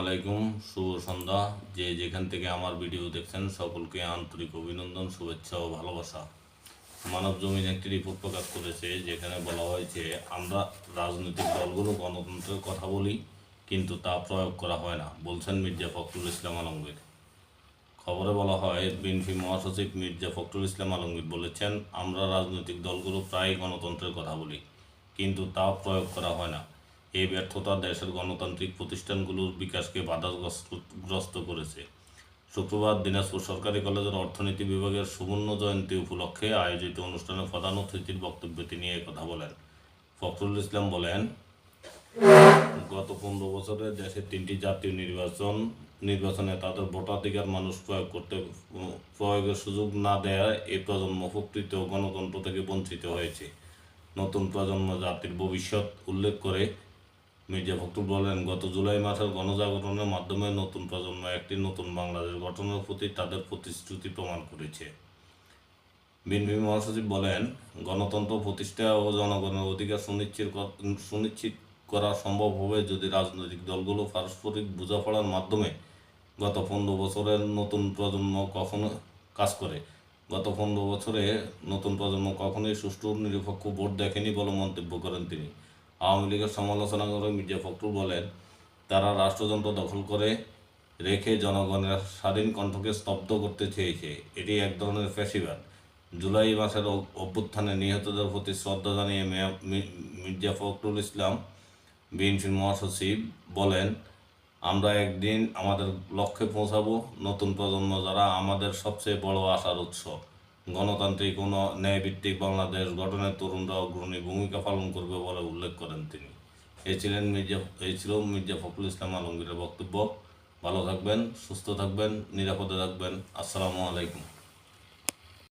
আলাইকুম, শুভ সন্ধ্যা। যে যেখান থেকে আমার ভিডিও দেখছেন, সকলকে আন্তরিক অভিনন্দন, শুভেচ্ছা ও ভালোবাসা। মানব জমিন একটি রিপোর্ট প্রকাশ করেছে, যেখানে বলা হয়েছে, আমরা রাজনৈতিক দলগুলো গণতন্ত্রের কথা বলি, কিন্তু তা প্রয়োগ করা হয় না, বলছেন মির্জা ফখরুল ইসলাম আলমগীর। খবরে বলা হয়, বিএনপি মহাসচিব মির্জা ফখরুল ইসলাম আলমগীর বলেছেন, আমরা রাজনৈতিক দলগুলো প্রায় গণতন্ত্রের কথা বলি, কিন্তু তা প্রয়োগ করা হয় না। এই ব্যর্থতা দেশের গণতান্ত্রিক প্রতিষ্ঠানগুলোর বিকাশকে বাধাগ্রস্ত করেছে। শুক্রবার দিনাজপুর সরকারি কলেজের অর্থনীতি বিভাগের সুবর্ণ জয়ন্তী উপলক্ষে আয়োজিত অনুষ্ঠানে প্রধান অতিথির বক্তব্যে তিনি কথা বলেন। ফখরুল ইসলাম বলেন, গত পনেরো বছরে দেশের তিনটি জাতীয় নির্বাচন, নির্বাচনে তাদের ভোটাধিকার মানুষ প্রয়োগ করতে, প্রয়োগের সুযোগ না দেওয়ায় এই প্রজন্ম উপকৃত গণতন্ত্র থেকে বঞ্চিত হয়েছে। নতুন প্রজন্ম জাতির ভবিষ্যৎ উল্লেখ করে মির্জা ফখরুল বলেন, গত জুলাই মাসের গণজাগরণের মাধ্যমে নতুন প্রজন্ম একটি নতুন বাংলাদেশ গঠনের প্রতি তাদের প্রতিশ্রুতি প্রমাণ করেছে। বিএনপি মহাসচিব বলেন, গণতন্ত্র প্রতিষ্ঠা ও জনগণের অধিকার সুনিশ্চিত সুনিশ্চিত করা সম্ভব হবে যদি রাজনৈতিক দলগুলো পারস্পরিক বোঝাপড়ার মাধ্যমে গত পনেরো বছরের নতুন প্রজন্ম কখনো কাজ করে। গত পনেরো বছরে নতুন প্রজন্ম কখনোই সুষ্ঠু নিরপেক্ষ ভোট দেখেনি বলে মন্তব্য করেন তিনি। আওয়ামী লীগের সমালোচনা করে মির্জা ফখরুল বলেন, তারা রাষ্ট্রযন্ত্র দখল করে রেখে জনগণের স্বাধীন কণ্ঠকে স্তব্ধ করতে চেয়েছে। এটি এক ধরনের ফ্যাসিবাদ। জুলাই মাসের অভ্যুত্থানে নিহতদের প্রতি শ্রদ্ধা জানিয়ে মির্জা ফখরুল ইসলাম, বিএনপির মহাসচিব বলেন, আমরা একদিন আমাদের লক্ষ্যে পৌঁছাবো। নতুন প্রজন্ম যারা আমাদের সবচেয়ে বড় আশার উৎস। গণতান্ত্রিক কোনো ন্যায়ভিত্তিক বাংলাদেশ গঠনের তরুণরা অগ্রণী ভূমিকা পালন করবে বলে উল্লেখ করেন তিনি। এই ছিলেন মির্জা এই ছিল মির্জা ফখরুল ইসলাম আলমগীরের বক্তব্য। ভালো থাকবেন, সুস্থ থাকবেন, নিরাপদে থাকবেন। আসসালামু আলাইকুম।